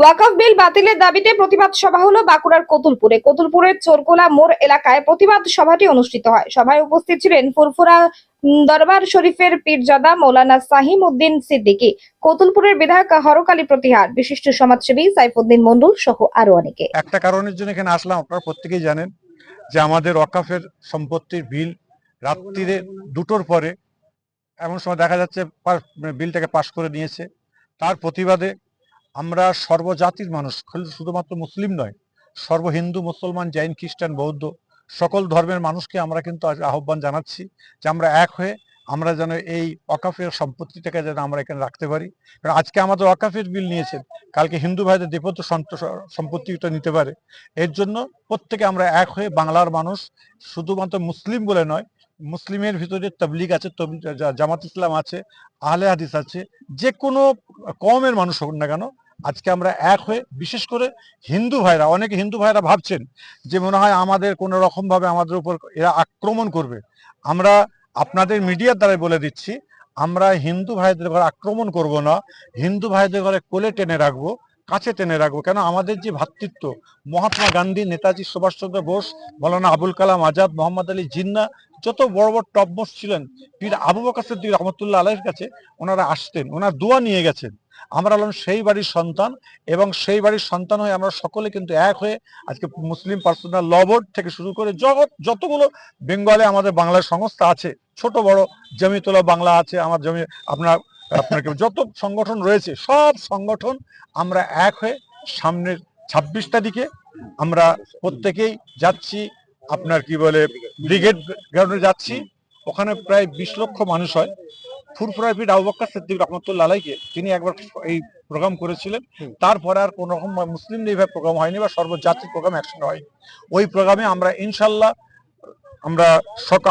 ওয়াকফ বিল বাতিলের দাবিতে প্রতিবাদ সভা হলো বাঁকুড়ার কোতুলপুরে। কোতুলপুরের চোরকোলা মোড় এলাকায় প্রতিবাদ সভাটি অনুষ্ঠিত হয়। সভায় উপস্থিত ছিলেন ফুরফুরা দরবার শরীফের পীরজাদা মৌলানা সাহিম উদ্দিন সিদ্দিকী। কোতুলপুরের বিধায়ক হরকালী প্রতিহার, বিশিষ্ট সমাজসেবী সাইফুদ্দিন মন্ডল সহ আরও অনেকে। একটা কারণের জন্য এখানে আসলাম, আপনারা প্রত্যেকেই জানেন যে আমাদের ওয়াকাফের সম্পত্তির বিল রাত্রিরে দুটোর পরে এমন সময় দেখা যাচ্ছে মানে বিলটাকে পাশ করে নিয়েছে। তার প্রতিবাদে আমরা সর্বজাতির মানুষ শুধুমাত্র মুসলিম নয় সর্ব হিন্দু মুসলমান, জৈন, খ্রিস্টান, বৌদ্ধ, সকল ধর্মের মানুষকে আমরা কিন্তু আহ্বান জানাচ্ছি যে আমরা এক হয়ে আমরা যেন এই ওয়াকাফের সম্পত্তিটাকে যেন আমরা এখানে রাখতে পারি। কারণ আজকে আমাদের ওয়াকাফের বিল নিয়েছেন, কালকে হিন্দু ভাইদের সন্ত- সম্পত্তিটা নিতে পারে। এর জন্য প্রত্যেকে আমরা এক হয়ে বাংলার মানুষ, শুধুমাত্র মুসলিম বলে নয় মুসলিমের ভিতরে তবলিগ আছে জামাত ইসলাম আছে, আহলে হাদিস আছে, যে কোনো কমের মানুষ হোক না কেন, আজকে আমরা এক হয়ে বিশেষ করে হিন্দু ভাইরা, অনেকে হিন্দু ভাইরা ভাবছেন যে মনে হয় আমাদের কোনো রকম ভাবে আমাদের উপর এরা আক্রমণ করবে। আমরা আপনাদের মিডিয়ার দ্বারাই বলে দিচ্ছি, আমরা হিন্দু ভাইদের ঘরে আক্রমণ করব না, হিন্দু ভাইদের ঘরে কোলে টেনে রাখব, কাছে টেনে রাখব। কেন? আমাদের যে ভ্রাতৃত্ব মহাত্মা গান্ধী, নেতাজি সুভাষচন্দ্র বোস, মৌলানা আবুল কালাম আজাদ, মোহাম্মদ আলী জিন্না যত বড় বড় টপমোস্ট ছিলেন, পীর আবু বকর সিদ্দিক রহমতুল্লাহ আলাইয়ের কাছে ওনারা আসতেন, ওনার দোয়া নিয়ে গেছেন। আমরা হলাম সেই বাড়ির সন্তান এবং সেই বাড়ির সন্তান হয়ে আমরা সকলে কিন্তু এক হয়ে আজকে মুসলিম পার্সোনাল ল বোর্ড থেকে শুরু করে জগৎ যতগুলো বেঙ্গলে আমাদের বাংলার সংস্থা আছে, ছোট বড় জমিতলা বাংলা আছে, আমার জমি, আপনার আপনাকে যত সংগঠন রয়েছে, সব সংগঠন আমরা এক হয়ে সামনের ছাব্বিশ তারিখে আমরা প্রত্যেকেই যাচ্ছি আপনার কি বলে ব্রিগেড গ্রাউন্ডে যাচ্ছি। ওখানে প্রায় বিশ লক্ষ মানুষ হয়। ফুরফুরা পিঠ আবু বক্কর সিদ্দিক রহমতুল্লাহ আলাইকে তিনি একবার এই প্রোগ্রাম করেছিলেন। তারপরে আর কোন রকম মুসলিম এইভাবে প্রোগ্রাম হয়নি বা সর্বজাতির প্রোগ্রাম একসঙ্গে হয়নি। ওই প্রোগ্রামে আমরা ইনশাল্লাহ আমরা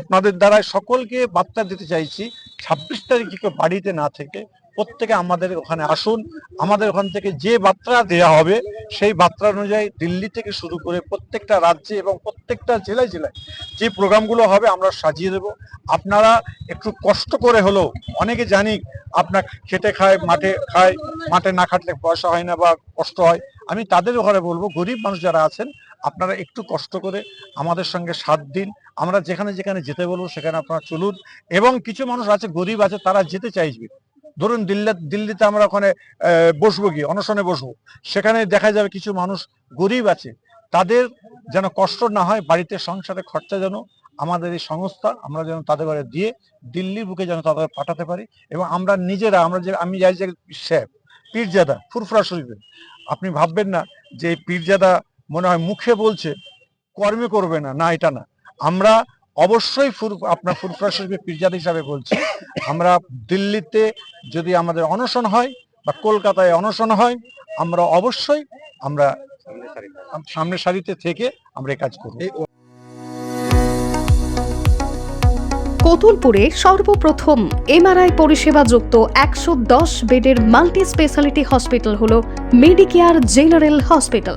আপনাদের দ্বারাই সকলকে বার্তা দিতে চাইছি ছাব্বিশ তারিখে বাড়িতে না থেকে প্রত্যেকে আমাদের ওখানে আসুন। আমাদের ওখান থেকে যে বার্তা দেওয়া হবে, সেই বার্তা অনুযায়ী দিল্লি থেকে শুরু করে প্রত্যেকটা রাজ্যে এবং প্রত্যেকটা জেলায় জেলায় যে প্রোগ্রামগুলো হবে আমরা সাজিয়ে দেব। আপনারা একটু কষ্ট করে হলেও অনেকে জানি আপনার খেটে খায়, মাঠে খায়, মাঠে না খাটলে পয়সা হয় না বা কষ্ট হয়। আমি তাদের ঘরে বলব, গরিব মানুষ যারা আছেন, আপনারা একটু কষ্ট করে আমাদের সঙ্গে সাত দিন আমরা যেখানে যেখানে যেতে বলব সেখানে আপনারা চলুন। এবং কিছু মানুষ আছে, গরিব আছে, তারা যেতে চাইবে। ধরুন দিল্লি, দিল্লিতে আমরা ওখানে বসবো গিয়ে অনশনে বসবো। সেখানে দেখা যাবে কিছু মানুষ গরিব আছে। তাদের যেন কষ্ট না হয়, বাড়িতে সংসারে খরচা যেন আমাদের এই সংস্থা, আমরা যেন তাদের ঘরে দিয়ে দিল্লির বুকে যেন তাদের পাঠাতে পারি এবং আমরা নিজেরা, আমরা যে, আমি যাই যে সাহেব পীরজাদা, ফুরফুরা শরীফে আপনি ভাববেন না যে পীরজাদা মনে হয় মুখে বলছে, কর্মে করবে না। না, এটা না। আমরা অবশ্যই আপনার ফুরফুরা শরীফের পীরজাদা হিসাবে বলছি। আমরা দিল্লিতে যদি আমাদের অনশন হয় বা কলকাতায় অনশন হয়, আমরা অবশ্যই আমরা সামনের সারিতে থেকে আমরা এই কাজ করব। কোতুলপুরে সর্বপ্রথম এমআরআই পরিষেবা যুক্ত একশো দশ বেডের মাল্টি স্পেশালিটি হসপিটাল হল মেডিকেয়ার জেনারেল হসপিটাল